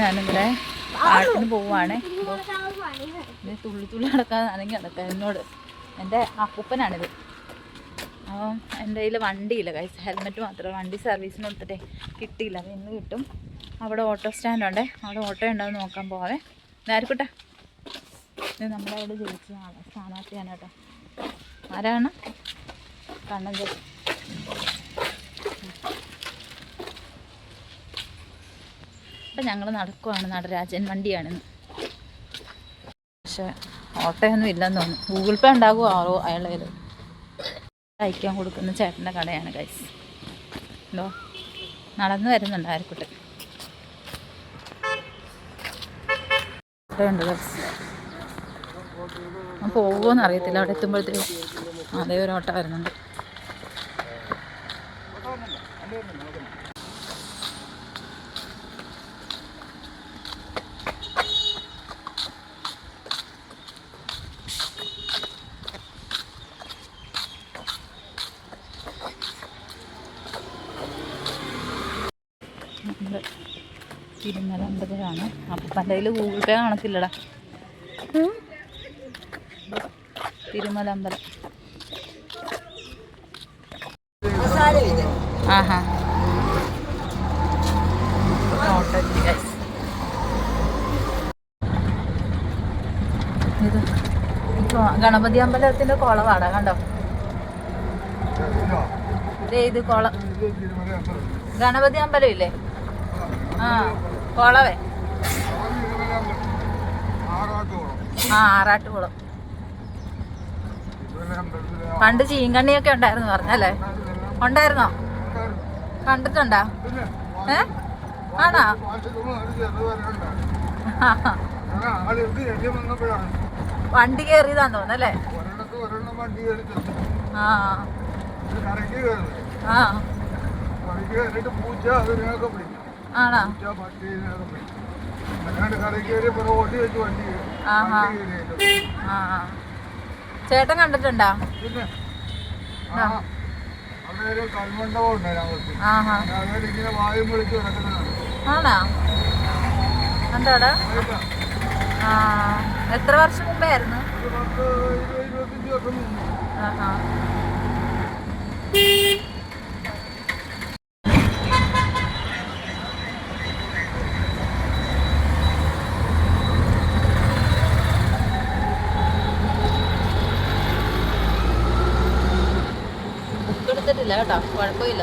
ഞാനിവിടെ പാട്ടിന് പോവാണ് തുള്ളി തുള്ളി നടക്കാൻ ആണെങ്കിൽ നടക്കാം എന്നോട്. എന്റെ അപ്പൂപ്പനാണിത്. അപ്പം എന്റെ കയ്യിൽ വണ്ടിയില്ല കൈസ് ഹെൽമെറ്റ് മാത്രമേ വണ്ടി സർവീസിന് കൊടുത്തിട്ടേ കിട്ടിയില്ല. അത് ഇന്ന് കിട്ടും. അവിടെ ഓട്ടോ സ്റ്റാൻഡുണ്ട് അവിടെ ഓട്ടോ ഉണ്ടാവും നോക്കാൻ പോവേ നേരിക്കട്ടെ ഇത് നമ്മുടെ അവിടെ ജയിച്ച ആണ്. സ്ഥാനാർത്ഥിയാണ് കേട്ടോ. ആരാണ്? കണ്ണൻ അപ്പം ഞങ്ങൾ നടക്കുവാണ്. നടരാജൻ വണ്ടിയാണെന്ന് പക്ഷേ ഓട്ടയൊന്നും ഇല്ലെന്ന് തോന്നുന്നു. ഗൂഗിൾ പേ ഉണ്ടാകുമോ? ആറോ അയാളെ അയക്കാൻ കൊടുക്കുന്ന ചേട്ടന്റെ കടയാണ് ഗൈസ് എന്തോ നടന്നു വരുന്നുണ്ട് ആർക്കുട്ടെ ഉണ്ട് ഗൈസ് പോകുമോന്ന് അറിയത്തില്ല. അവിടെ എത്തുമ്പോഴത്തേക്കും അതേ ഒരു ഓട്ടം വരുന്നുണ്ട്. നമ്മുടെ തിരുമല അമ്പതിലാണ് അപ്പം എന്റെ കയ്യിൽ ഗൂഗിൾ പേ കാണത്തില്ലടാ. തിരുമല അമ്പലം ആഹാ. ഇത് ഗണപതി അമ്പലത്തിന്റെ കുളവാടാ കണ്ടോ? ദേ ഇത് കുളം ഗണപതി അമ്പലം ഇല്ലേ? ആ കുളവേ. ആറാട്ടുകുളം. പണ്ട് ചീങ്കണ്ണിയൊക്കെ ഉണ്ടായിരുന്നു പറഞ്ഞല്ലേ? ഉണ്ടായിരുന്നോ? കണ്ടിട്ടുണ്ടോ? ഏ? ആണോ? വണ്ടി കയറിയതാന്ന് തോന്നല്ലേ ആ. ആ. ആണോ. ആ ആ. ചേട്ടൻ കണ്ടിട്ടുണ്ടോ? ആ. ആണോ? കണ്ടോടാ ആ. എത്ര വർഷം മുമ്പേ ആയിരുന്നു? ആ പത്ത് ഇരുപത് ഇരുപത്തഞ്ച് വർഷം മുമ്പ് ആഹാ ബുക്ക് എടുത്തിട്ടില്ല കേട്ടോ. കുഴപ്പമില്ല.